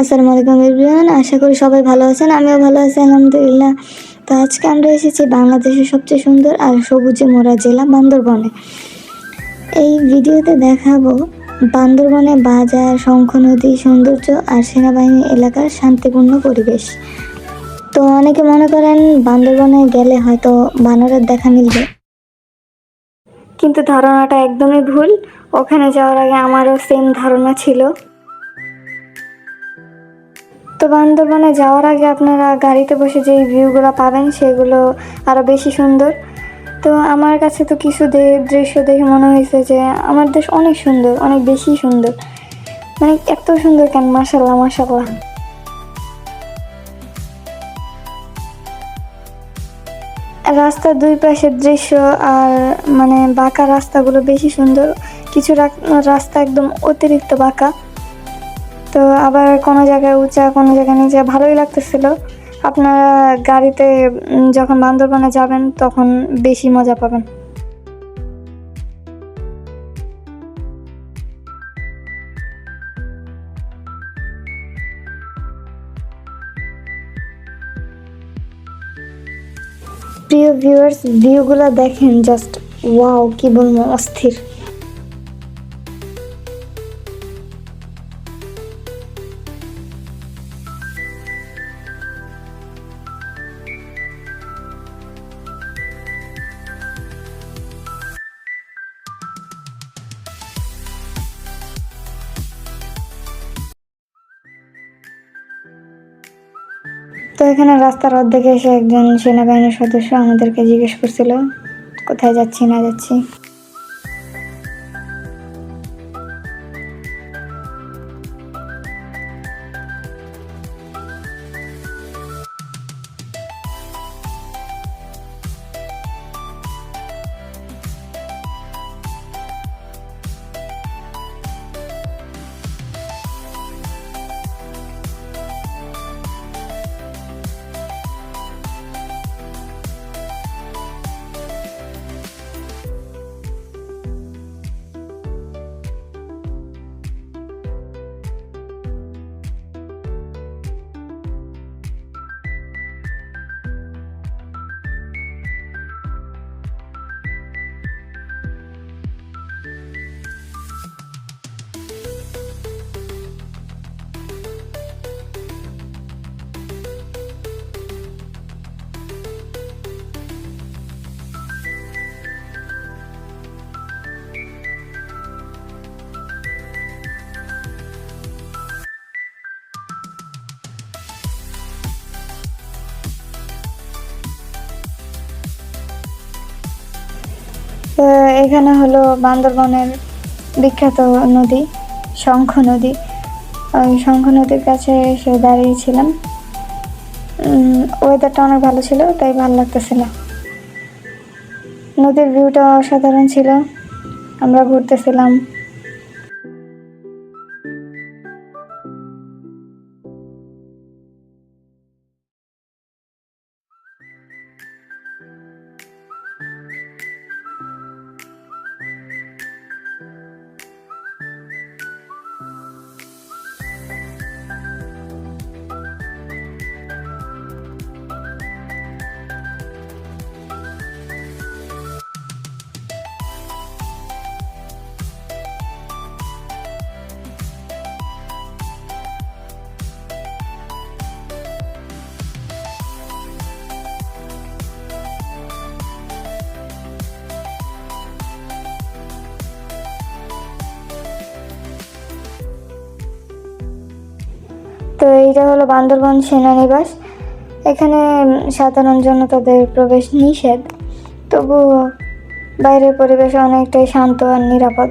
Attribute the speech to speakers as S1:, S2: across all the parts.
S1: আসসালামু আলাইকুম এভরিওয়ান, আশা করি সবাই ভালো আছেন, আমিও ভালো আছি, আলহামদুলিল্লাহ। তো আজকে আমরা এসেছি বাংলাদেশের সবচেয়ে সুন্দর আর সবুজে মোড়া জেলা বান্দরবনে। এই ভিডিওতে দেখাবো বান্দরবনে বাজার, শঙ্খ নদী, সৌন্দর্য আর সেনাবাহিনী এলাকার শান্তিপূর্ণ পরিবেশ। তো অনেকে মনে করেন বান্দরবনে গেলে হয়তো বানরের দেখা মিলবে। কিন্তু ধারণাটা একদমই ভুল। ওখানে যাওয়ার আগে আমারও সেম ধারণা ছিল। তো বান্দরবনে যাওয়ার আগে আপনারা গাড়িতে বসে যেই ভিউগুলো পাবেন সেগুলো আরও বেশি সুন্দর। তো আমার কাছে তো কিছু দৃশ্য দেখে মনে হয়েছে যে আমার দেশ অনেক সুন্দর, অনেক বেশি সুন্দর। মানে এত সুন্দর কেন? মাসাল্লাহ মাসাল্লাহ রাস্তার দুই পাশের দৃশ্য আর মানে বাঁকা রাস্তাগুলো বেশি সুন্দর। কিছু রাস্তা একদম অতিরিক্ত বাঁকা। তো আবার কোনো জায়গায় উঁচা, কোনো জায়গায় নিচে, ভালোই লাগতেছিল। আপনারা গাড়িতে যখন বান্দরবানে যাবেন, তখন বেশি মজা পাবেন। প্রিয় ভিউয়ার্স ভিউগুলো দেখেন জাস্ট ওয়াও কি বলব, অস্থির। তো এখানে রাস্তার অর্ধেকে এসে একজন সেনাবাহিনীর সদস্য আমাদেরকে জিজ্ঞেস করছিল, কোথায় যাচ্ছি, না যাচ্ছি। তো এখানে হলো বান্দরবনের বিখ্যাত নদী, শঙ্খ নদী। ওই শঙ্খ নদীর কাছে এসে দাঁড়িয়েছিলাম। ওয়েদারটা অনেক ভালো ছিল, তাই ভালো লাগতেছিল। নদীর ভিউটা অসাধারণ ছিল। আমরা ঘুরতেছিলাম। তো এইটা হলো বান্দরবন সেনানিবাস। এখানে সাধারণ জনতাদের প্রবেশ নিষেধ। তবুও বাইরের পরিবেশ অনেকটাই শান্ত আর নিরাপদ।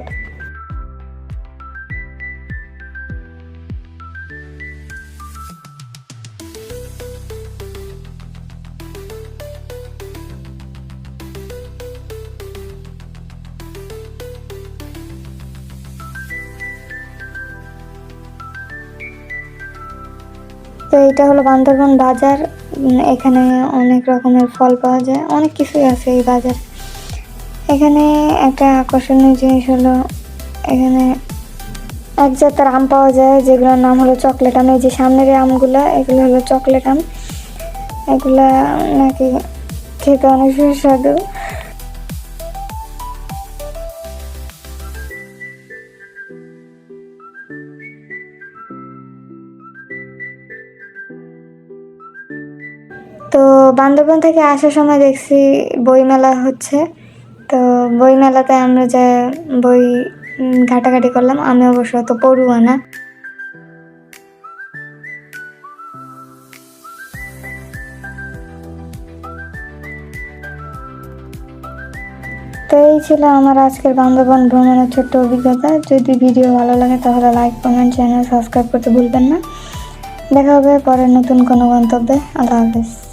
S1: তো এটা হলো বান্দরবন বাজার। এখানে অনেক রকমের ফল পাওয়া যায়। অনেক কিছুই আছে এই বাজার। এখানে একটা আকর্ষণীয় জিনিস হলো, এখানে এক জাতের আম পাওয়া যায়, যেগুলোর নাম হলো চকলেট আম। এই যে সামনের আমগুলো, এগুলো হলো চকলেট আম। এগুলা নাকি খেতে অনেক সুস্বাদু। বান্দরবন থেকে আসার সময় দেখছি বইমেলা হচ্ছে। তো বইমেলাতে আমরা যে বই ঘাটাঘাটি করলাম, আমি অবশ্য তো পড়ুয়া না। তো এই ছিল আমার আজকের বান্দরবন ভ্রমণের ছোট্ট অভিজ্ঞতা। যদি ভিডিও ভালো লাগে, তাহলে লাইক কমেন্ট চ্যানেল সাবস্ক্রাইব করতে ভুলবেন না। দেখা হবে পরের নতুন কোনো গন্তব্যে। আল্লাহ হাফেজ।